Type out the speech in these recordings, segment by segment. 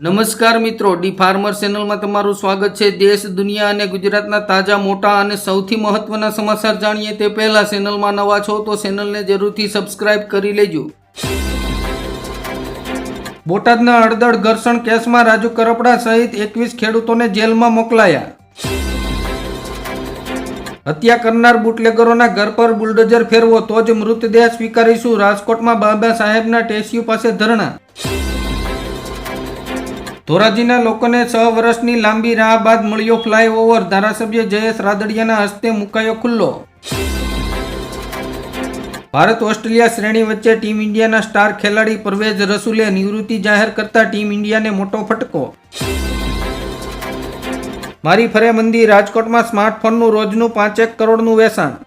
નમસ્કાર મિત્રો, D farmer ચેનલમાં તમારું સ્વાગત છે. દેશ, દુનિયા અને ગુજરાતના તાજા, મોટા અને સૌથી મહત્વના સમાચાર જાણીએ તે પહેલા ચેનલમાં નવા છો તો ચેનલને જરૂરથી સબસ્ક્રાઇબ કરી લેજો. બોટાદના અડદળ ઘર્ષણ કેસમાં રાજુ કરપડા સહિત એકવીસ ખેડૂતોને જેલમાં મોકલાયા. હત્યા કરનાર બુટલેગરોના ઘર પર બુલડોઝર ફેરવો તો જ મૃતદેહ સ્વીકારીશું. રાજકોટમાં બાબા સાહેબના ટેસ્યુ પાસે ધરણા. ધોરાજીના લોકોને છ વર્ષની લાંબી રાહ બાદ મળ્યો ફ્લાયઓવર. ધારાસભ્ય જયેશ રાદડિયાના હસ્તે મુકાયો ખુલ્લો. ભારત ઓસ્ટ્રેલિયા શ્રેણી વચ્ચે ટીમ ઇન્ડિયાના સ્ટાર ખેલાડી પરવેઝ રસુલે નિવૃત્તિ જાહેર કરતા ટીમ ઇન્ડિયાને મોટો ફટકો. મારી ફરે મંદી રાજકોટમાં સ્માર્ટફોનનું રોજનું પાંચેક કરોડનું વેચાણ.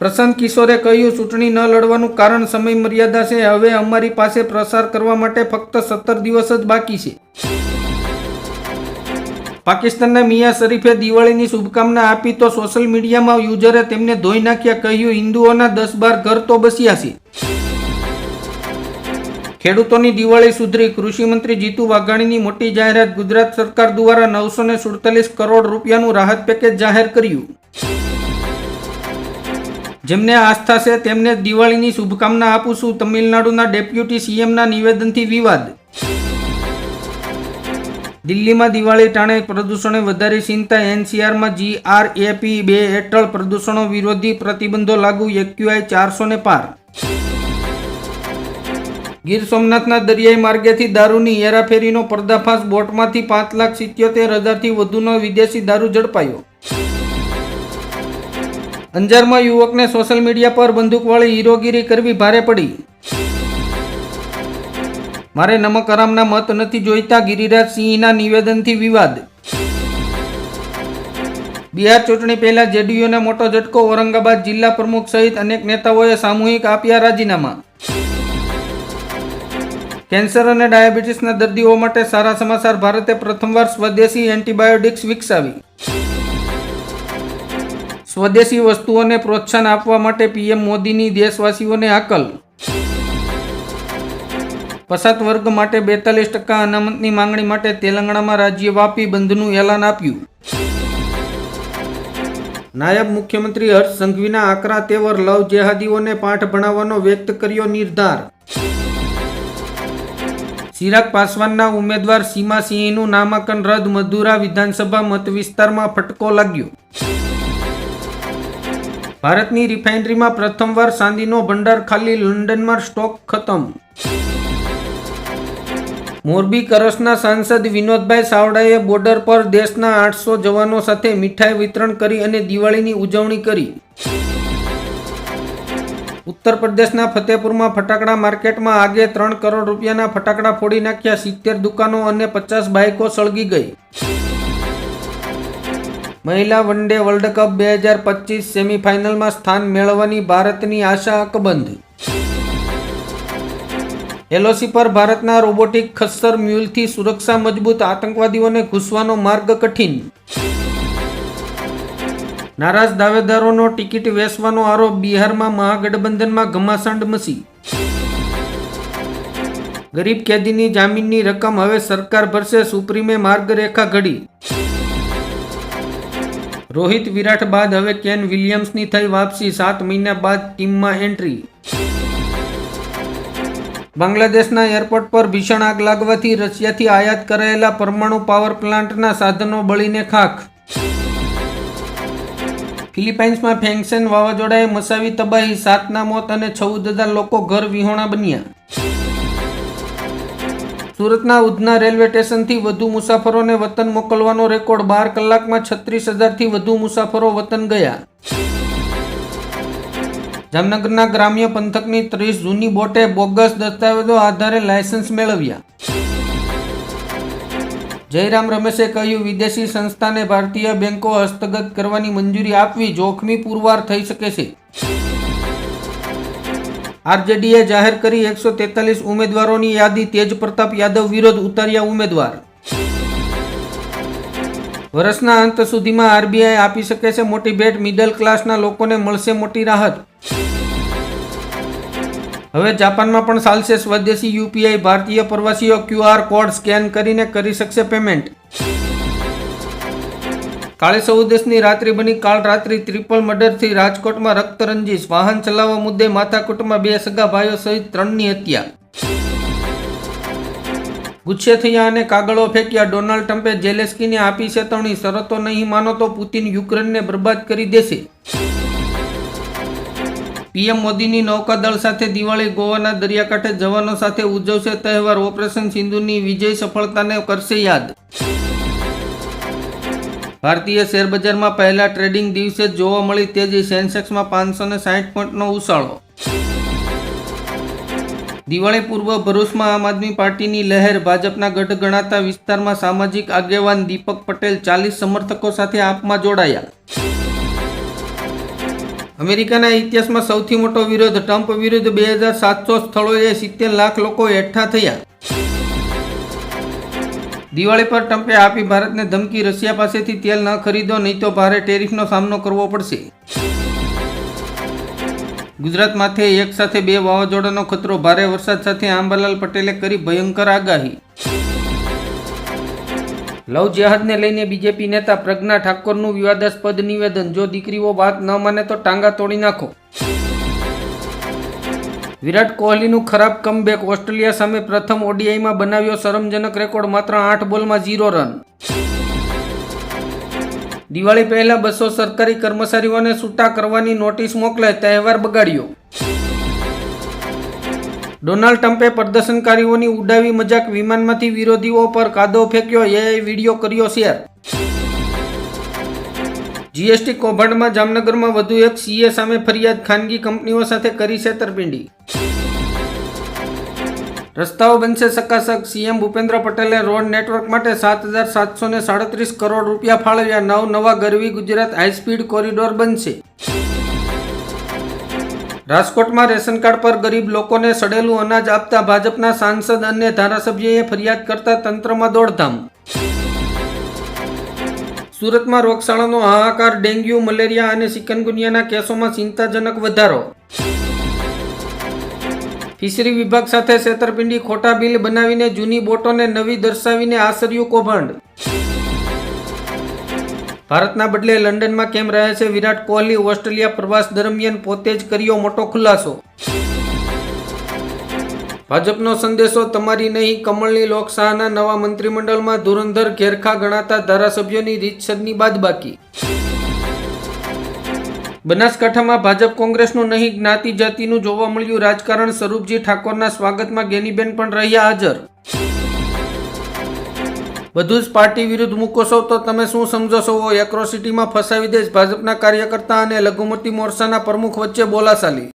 પ્રશાંત કિશોરે કહ્યું, ચૂંટણી ન લડવાનું કારણ સમય મર્યાદા છે. હવે અમારી પાસે પ્રસાર કરવા માટે ફક્ત સત્તર દિવસ જ બાકી છે. પાકિસ્તાનના મિયા શરીફે દિવાળીની શુભકામના આપી તો સોશિયલ મીડિયામાં યુઝરે તેમને ધોઈ નાખ્યા, કહ્યું, હિન્દુઓના દસ બાર ઘર તો બસ્યા છે. ખેડૂતોની દિવાળી સુધરી કૃષિમંત્રી જીતુ વાઘાણીની મોટી જાહેરાત ગુજરાત સરકાર દ્વારા નવસો સુડતાલીસ કરોડ રૂપિયાનું રાહત પેકેજ જાહેર કર્યું. જેમને આસ્થા છે તેમને દિવાળીની શુભકામના આપું છું. તમિલનાડુના ડેપ્યુટી સીએમના નિવેદનથી વિવાદ. દિલ્હીમાં દિવાળી ટાણે પ્રદૂષણે વધારી ચિંતા એનસીઆરમાં જીઆરએપી બે હેઠળ પ્રદૂષણો વિરોધી પ્રતિબંધો લાગુ, એક્યુઆઈ ચારસો ને પાર. ગીર સોમનાથના દરિયાઈ માર્ગેથી દારૂની હેરાફેરીનો પર્દાફાશ, બોટમાંથી પાંચ લાખ સિત્યોતેર હજારથી વધુનો વિદેશી દારૂ ઝડપાયો. અંજારમાં યુવકને સોશિયલ મીડિયા પર બંદૂકવાળી હીરોગીરી કરવી ભારે પડી. મારે નમક હરામના મત નથી જોઈતા, ગિરિરાજ સિંહના નિવેદનથી વિવાદ. બિહાર ચૂંટણી પહેલા જેડીયુને મોટો ઝટકો, ઔરંગાબાદ જિલ્લા પ્રમુખ સહિત અનેક નેતાઓએ સામૂહિક આપ્યા રાજીનામા. કેન્સર અને ડાયાબિટીસના દર્દીઓ માટે સારા સમાચાર, ભારતે પ્રથમવાર સ્વદેશી એન્ટીબાયોટિક્સ વિકસાવી. સ્વદેશી વસ્તુઓને પ્રોત્સાહન આપવા માટે પીએમ મોદીની દેશવાસીઓને હાકલ પસાત વર્ગ માટે બેતાલીસ ટકા અનામતની માંગણી માટે તેલંગાણામાં રાજ્યવ્યાપી બંધનું એલાન આપ્યું. નાયબ મુખ્યમંત્રી હર્ષ સંઘવીના આકરા તેવર લવ જેહાદીઓને પાઠ ભણાવવાનો વ્યક્ત કર્યો નિર્ધાર. ચિરાગ પાસવાનના ઉમેદવાર સીમા સિંહનું નામાંકન રદ, મધુરા વિધાનસભા મત વિસ્તારમાં ફટકો લાગ્યો. ભારતની રિફાઇનરીમાં પ્રથમવાર ચાંદીનો ભંડાર ખાલી લંડનમાં સ્ટોક ખતમ. મોરબી કરસના સાંસદ વિનોદભાઈ સાવડાએ બોર્ડર પર દેશના આઠસો જવાનો સાથે મીઠાઈ વિતરણ કરી અને દિવાળીની ઉજવણી કરી. ઉત્તર પ્રદેશના ફતેપુરમાં ફટાકડા માર્કેટમાં આગે ત્રણ કરોડ રૂપિયાના ફટાકડા ફોડી નાખ્યા સિત્તેર દુકાનો અને પચાસ બાઇકો સળગી ગઈ. મહિલા વન ડે વર્લ્ડ કપ બે હજાર પચીસ સેમીફાઇનલમાં સ્થાન મેળવવાની ભારતની આશા અકબંધ. એલઓસી પર ભારતના રોબોટિક ખસ્સર મ્યુલથી સુરક્ષા મજબૂત આતંકવાદીઓને ઘૂસવાનો માર્ગ કઠિન. નારાજ દાવેદારોનો ટિકિટ વેચવાનો આરોપ બિહારમાં મહાગઠબંધનમાં ઘમાસાંડ મસી. ગરીબ કેદીની જામીનની રકમ હવે સરકાર ભરશે, સુપ્રીમે માર્ગરેખા ઘડી. રોહિત વિરાટ બાદ હવે કેન વિલિયમ્સની થઈ વાપસી સાત મહિના બાદ ટીમમાં એન્ટ્રી. બાંગ્લાદેશના એરપોર્ટ પર ભીષણ આગ લાગવાથી રશિયાથી આયાત કરાયેલા પરમાણુ પાવર પ્લાન્ટના સાધનો બળીને ખાખ. ફિલિપાઇન્સમાં ફેંગસેન વાવાઝોડાએ મસાવી તબાહી, સાતના મોત અને ચૌદ હજાર લોકો ઘર વિહોણા બન્યા. સુરતના ઉધના રેલવે સ્ટેશનથી વધુ મુસાફરોને વતન મોકલવાનો રેકોર્ડ બાર કલાકમાં છત્રીસ હજારથી વધુ મુસાફરો વતન ગયા. જામનગરના ગ્રામ્ય પંથકની ત્રીસ જૂની બોટે બોગસ દસ્તાવેજો આધારે લાયસન્સ મેળવ્યા. જયરામ રમેશે કહ્યું, વિદેશી સંસ્થાને ભારતીય બેંકો હસ્તગત કરવાની મંજૂરી આપવી જોખમી પુરવાર થઈ શકે છે. આરજેડીએ જાહેર કરી એકસો તેતાલીસ ઉમેદવારોની યાદી, તેજ પ્રતાપ યાદવ વિરોધ ઉતાર્યા ઉમેદવાર. વર્ષના અંત સુધીમાં આરબીઆઈ આપી શકે છે મોટી ભેટ, મિડલ ક્લાસના લોકોને મળશે મોટી રાહત. હવે જાપાનમાં પણ ચાલશે સ્વદેશી યુપીઆઈ, ભારતીય પ્રવાસીઓ ક્યુઆર કોડ સ્કેન કરીને કરી શકશે પેમેન્ટ. કાલે ચૌદસની રાત્રિ બની. કાલ રાત્રિ ત્રિપલ મર્ડરથી રાજકોટમાં રક્તરંજીશ વાહન ચલાવવા મુદ્દે માથાકૂટમાં બે સગા ભાઈઓ સહિત ત્રણની હત્યા. ગુસ્સે થયા અને કાગળો ફેંક્યા. ડોનાલ્ડ ટ્રમ્પે જેલેસ્કીને આપી ચેતવણી શરતો નહીં માનો તો પુતિન યુક્રેનને બરબાદ કરી દેશે. પીએમ મોદીની નૌકાદળ સાથે દિવાળી ગોવાના દરિયાકાંઠે જવાનો સાથે ઉજવશે તહેવાર. ઓપરેશન સિંધુની વિજય સફળતાને કરશે યાદ. ભારતીય શેરબજારમાં પહેલા ટ્રેડિંગ દિવસે જોવા મળી તેજી સેન્સેક્સમાં પાંચસો ને સાઠ પોઈન્ટનો ઉછાળો. દિવાળી પૂર્વ ભરૂચમાં આમ આદમી પાર્ટીની લહેર ભાજપના ગઢ ગણાતા વિસ્તારમાં સામાજિક આગેવાન દીપક પટેલ ચાલીસ સમર્થકો સાથે આપમાં જોડાયા. અમેરિકાના ઇતિહાસમાં સૌથી મોટો વિરોધ ટ્રમ્પ વિરુદ્ધ બે હજાર સાતસો સ્થળોએ સિત્તેર લાખ લોકો એકઠા થયા. દિવાળી પર ટ્રમ્પે આપી ભારતને ધમકી, રશિયા પાસેથી તેલ ન ખરીદો, નહીં તો ભારે ટેરિફનો સામનો કરવો પડશે. ગુજરાત માથે એક સાથે બે વાવાઝોડાનો ખતરો, ભારે વરસાદ સાથે આંબાલાલ પટેલે કરી ભયંકર આગાહી. લવ જહાજને લઈને બીજેપી નેતા પ્રજ્ઞા ઠાકોરનું વિવાદાસ્પદ નિવેદન, જો દીકરીઓ વાત ન માને તો ટાંગા તોડી નાખો. વિરાટ કોહલીનું ખરાબ કમબેક ઓસ્ટ્રેલિયા સામે પ્રથમ ઓડીઆઈમાં બનાવ્યો શરમજનક રેકોર્ડ, માત્ર આઠ બોલમાં ઝીરો રન. દિવાળી પહેલા બસો સરકારી કર્મચારીઓને છૂટા કરવાની નોટિસ મોકલે તહેવાર બગાડ્યો. ડોનાલ્ડ ટ્રમ્પે પ્રદર્શનકારીઓની ઉડાવી મજાક વિમાનમાંથી વિરોધીઓ પર કાદો ફેંક્યો એ વીડિયો કર્યો શેર. જીએસટી કૌભાંડમાં જામનગરમાં વધુ એક સીએ સામે ફરિયાદ ખાનગી કંપનીઓ સાથે કરી છેતરપિંડી. રસ્તાઓ બનશે સકાસક. સીએમ ભૂપેન્દ્ર પટેલે રોડ નેટવર્ક માટે સાત હજાર સાતસો ને સાડત્રીસ કરોડ રૂપિયા ફાળવ્યા. નવ નવા ગરવી ગુજરાત હાઈસ્પીડ કોરિડોર બનશે. રાજકોટમાં રેશન કાર્ડ પર ગરીબ લોકોને સડેલું અનાજ આપતા ભાજપના સાંસદ અને ધારાસભ્યએ ફરિયાદ કરતા તંત્રમાં દોડધામ. સુરતમાં રોગશાળાનો હાહાકાર, ડેન્ગ્યુ, મલેરિયા અને સિકનગુનિયાના કેસોમાં ચિંતાજનક વધારો. ફિશરી વિભાગ સાથે છેતરપિંડી, ખોટા બિલ બનાવીને જૂની બોટોને નવી દર્શાવીને આસર્યું કૌભાંડ. ભારતના બદલે લંડનમાં કેમ રહે છે વિરાટ કોહલી, ઓસ્ટ્રેલિયા પ્રવાસ દરમિયાન પોતે જ કર્યો મોટો ખુલાસો. ભાજપનો સંદેશો તમારી નહીં, કમળની લોકશાહના નવા મંત્રીમંડળમાં ધુરંધર ઘેરખા ગણાતા ધારાસભ્યોની રીતસરની બાદબાકી. બનાસકાંઠામાં ભાજપ કોંગ્રેસનું નહીં, જ્ઞાતિ જાતિનું જોવા મળ્યું રાજકારણ. સ્વરૂપજી ઠાકોરના સ્વાગતમાં ગેનીબેન પણ રહ્યા હાજર. બધું જ પાર્ટી વિરુદ્ધ મૂકો છો તો તમે શું સમજો છો? એક્રોસિટીમાં ફસાવી દેશ ભાજપના કાર્યકર્તા અને લઘુમતી મોરચાના પ્રમુખ વચ્ચે બોલાચાલી.